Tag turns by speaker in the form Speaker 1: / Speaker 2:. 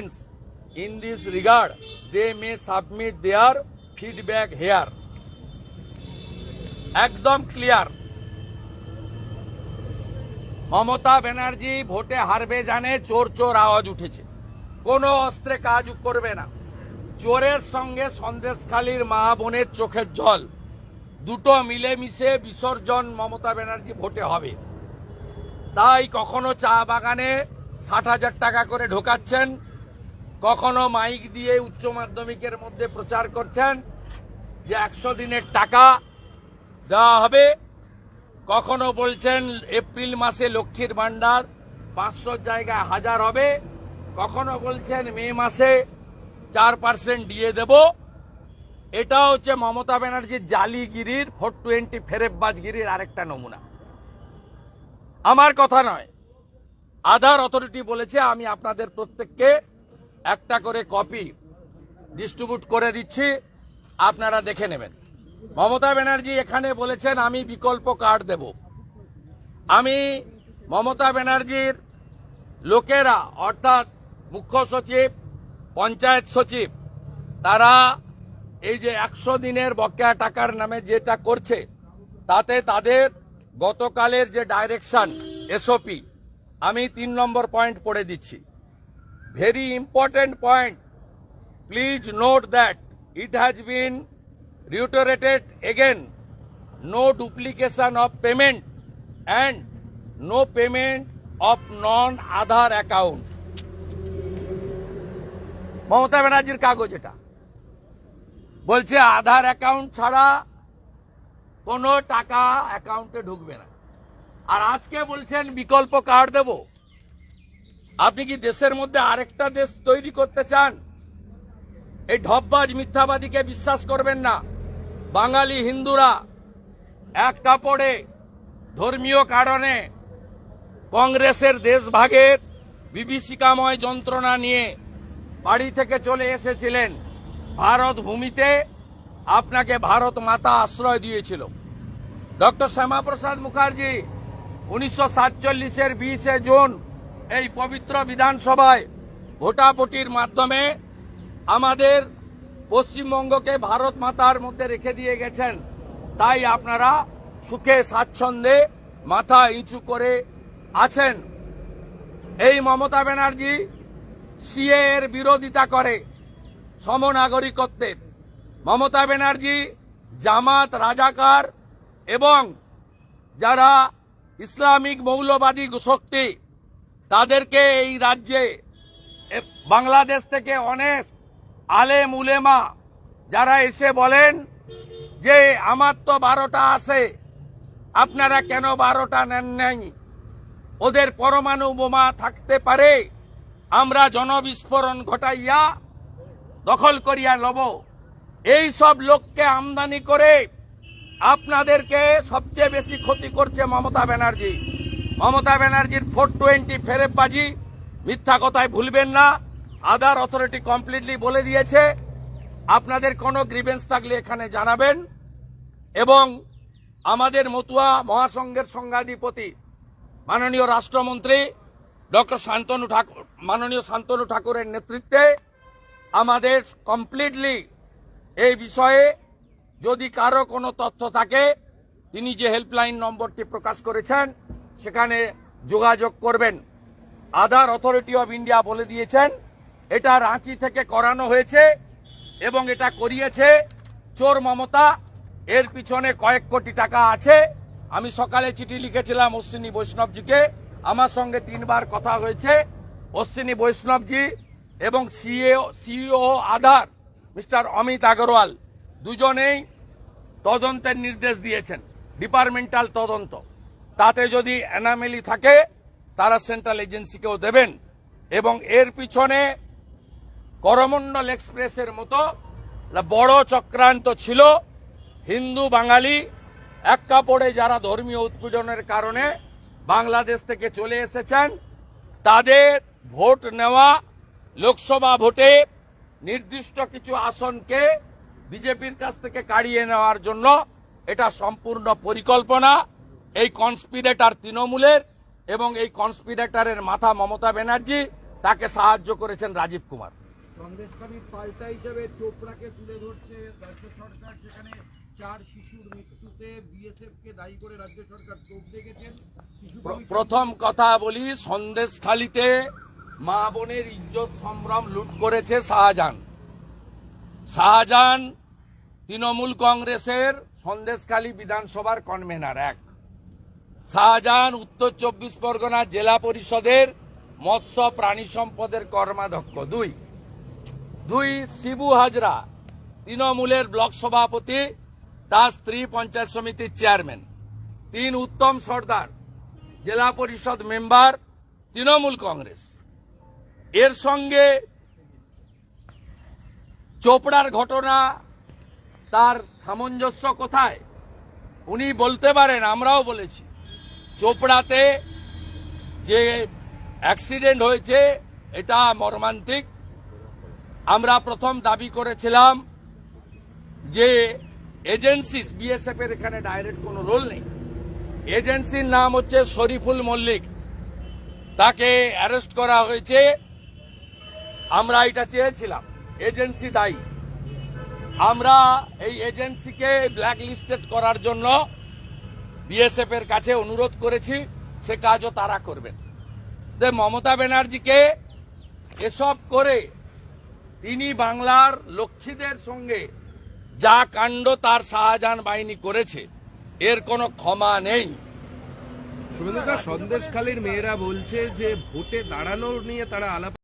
Speaker 1: documents in this regard, they may submit their feedback here. একদম clear Mamata Banerjee ভোটে হারবে জানে চোর চোর আওয়াজ উঠেছে। কোনো অস্ত্রে কাজ করবে না। চোরের সঙ্গে সন্দেশখালীর মা বোনের চোখের জল। দুটো মিলেমিশে বিসর্জন মমতা ব্যানার্জি ভোটে হবে। তাই কখনো চা বাগানে ষাট হাজার টাকা করে ঢোকাচ্ছেন। কখনো মাইক দিয়ে উচ্চ মাধ্যমিকের মধ্যে প্রচার করছেন যে একশো দিনের টাকা দেওয়া হবে। কখনো বলছেন এপ্রিল মাসে লক্ষ্মীর ভান্ডার পাঁচশো জায়গায় হাজার হবে। কখনো বলছেন মে মাসে চার পার্সেন্ট দিয়ে দেব। এটা হচ্ছে মমতা ব্যানার্জির জালিগিরির, ফোর টোয়েন্টি ফেরেববাজগিরির আরেকটা নমুনা। আমার কথা নয়। আধার অথরিটি বলেছে, আমি আপনাদের প্রত্যেককে একটা করে কপি ডিস্ট্রিবিউট করে দিচ্ছি, আপনারা দেখে নেবেন। মমতা ব্যানার্জি এখানে বলেছেন, আমি বিকল্প কার্ড দেব। আমি মমতা ব্যানার্জির লোকেরা, অর্থাৎ মুখ্য সচিব, পঞ্চায়েত সচিব, তারা এই যে একশো দিনের বকেয়া টাকার নামে যেটা করছে, তাতে তাদের গতকালের যে ডাইরেকশন এসওপি আমি তিন নম্বর পয়েন্ট পড়ে দিচ্ছি। Very important point please note that it has been reiterated again no duplication of payment and no payment of non Aadhaar account Mamata ব্যানার্জির কাগজ এটা বলছে আধার অ্যাকাউন্ট ছাড়া কোনো টাকা অ্যাকাউন্টে ঢুকবে না আর আজকে বলছেন বিকল্প কার্ড দেব আপনি কি দেশের মধ্যে আরেকটা দেশ তৈরি করতে চান? এই ঢপবাজ মিথ্যাবাদীকে বিশ্বাস করবেন না। বাঙালি হিন্দুরা এক কাপড়ে ধর্মীয় কারণে কংগ্রেসের দেশভাগের বিভীষিকাময় যন্ত্রণা নিয়ে বাড়ি থেকে চলে এসেছিলেন। ভারত ভূমিতে আপনাকে ভারত মাতা আশ্রয় দিয়েছিল। ডক্টর শ্যামাপ্রসাদ মুখার্জি উনিশশো সাতচল্লিশের বিশে জুন এই পবিত্র বিধানসভায় ভোটাভুটির মাধ্যমে আমাদের পশ্চিমবঙ্গকে ভারত মাতার মধ্যে রেখে দিয়ে গেছেন। তাই আপনারা সুখে, স্বাচ্ছন্দ্যে মাথা ইঁচু করে আছেন। এই মমতা ব্যানার্জি সিএ এর বিরোধিতা করে সমনাগরিকত্বের মমতা ব্যানার্জি জামাত রাজাকার এবং যারা ইসলামিক মৌলবাদী শক্তি তাদেরকে এই রাজ্যে বাংলাদেশ থেকে অনেক আলেম উলেমা যারা এসে বলেন যে, আমার তো বারোটা আছে, আপনারা কেন বারোটা নেন নাই? ওদের পরমাণু বোমা থাকতে পারে, আমরা জনবিস্ফোরণ ঘটাইয়া দখল করিয়া লব। এই সব লোককে আমদানি করে আপনাদেরকে সবচেয়ে বেশি ক্ষতি করছে মমতা ব্যানার্জি। মমতা ব্যানার্জির ফোর টোয়েন্টি ফেরেববাজি, মিথ্যা কথায় ভুলবেন না। আদার অথরিটি কমপ্লিটলি বলে দিয়েছে। আপনাদের কোনো গ্রিভেন্স থাকলে এখানে জানাবেন। এবং আমাদের মতুয়া মহাসংঘের সংঘাধিপতি, মাননীয় রাষ্ট্রমন্ত্রী ডক্টর শান্তনু ঠাকুর, মাননীয় শান্তনু ঠাকুরের নেতৃত্বে আমাদের কমপ্লিটলি এই বিষয়ে যদি কারও কোনো তথ্য থাকে, তিনি যে হেল্পলাইন নম্বরটি প্রকাশ করেছেন সেখানে যোগাযোগ করবেন। আধার অথরিটি অফ ইন্ডিয়া বলে দিয়েছেন, এটা রাঁচি থেকে করানো হয়েছে এবং এটা করিয়েছে চোর মমতা। এর পিছনে কয়েক কোটি টাকা আছে। আমি সকালে চিঠি লিখেছিলাম অশ্বিনী বৈষ্ণবজিকে। আমার সঙ্গে তিনবার কথা হয়েছে অশ্বিনী বৈষ্ণবজি এবং CA, CEO Aadhaar mister Amit Agarwal. দুজনেই তদন্তের নির্দেশ দিয়েছেন, ডিপার্টমেন্টাল তদন্ত। তাতে যদি অ্যানামেলি থাকে, তারা সেন্ট্রাল এজেন্সিকেও দেবেন। এবং এর পিছনে করমণ্ডল এক্সপ্রেসের মতো বড় চক্রান্ত ছিল, হিন্দু, বাঙালি এক কাপড়ে যারা ধর্মীয় উৎপীড়নের কারণে বাংলাদেশ থেকে চলে এসেছেন, তাদের ভোট নেওয়া, লোকসভা ভোটে নির্দিষ্ট কিছু আসনকে বিজেপির কাছ থেকে কাড়িয়ে নেওয়ার জন্য এটা সম্পূর্ণ পরিকল্পনা। এই কনস্পিরেটার তৃণমূলের এবং এই কনস্পিরেটারের মাথা মমতা ব্যানার্জি তাকে সাহায্য করেছেন রাজীব কুমার।
Speaker 2: পাল্টা হিসেবে চোপড়াকে তুলে ধরছে রাজ্য সরকার যেখানে চার শিশুর মৃত্যুতে বিএসএফ কে দায়ী করে রাজ্য সরকার তোপ দেখেছেন।
Speaker 1: প্রথম কথা বলি সন্দেশখালিতে মা বোনের ইজ্জত সম্ভ্রম লুট করেছে শাহজাহান। শাহজাহান তৃণমূল কংগ্রেসের সন্দেশখালী বিধানসভার কনভেনার এক। শাহজাহান উত্তর চব্বিশ পরগনা জেলা পরিষদের মৎস্য প্রাণী সম্পদের কর্মাধ্যক্ষ। দুই। দুই, শিবু হাজরা, তৃণমূলের ব্লক সভাপতি, তার স্ত্রী পঞ্চায়েত সমিতির চেয়ারম্যান। তিন, উত্তম সর্দার, জেলা পরিষদ মেম্বার, তৃণমূল কংগ্রেস। এর সঙ্গে চোপড়ার ঘটনা, তার সামঞ্জস্য কোথায়? উনি বলতে পারেন, আমরাও বলেছি। চোপড়াতে যে অ্যাক্সিডেন্ট হয়েছে, এটা মর্মান্তিক। আমরা প্রথম দাবি করেছিলাম যে এজেন্সিস বিএসএফ এর এখানে ডাইরেক্ট কোনো রোল নেই। এজেন্সির নাম হচ্ছে শরীফুল মল্লিক। তাকে অ্যারেস্ট করা হয়েছে। আমরা এটা চেয়েছিলাম। এজেন্সি দায়ী। আমরা এই এজেন্সিকে ব্ল্যাক লিস্টেড করার জন্য বিএসএফ এর কাছে অনুরোধ করেছি, সে কাজও তারা করবেন। যে মমতা ব্যানার্জিকে এসব করে তিনি বাংলার লক্ষ্মীদের সঙ্গে যা কাণ্ড তার শাহজাহান বাহিনী করেছে, এর কোনো ক্ষমা নেই।
Speaker 3: সন্দেশখালীর মেয়েরা বলছে যে ভোটে দাঁড়ানোর নিয়ে তারা আলাপ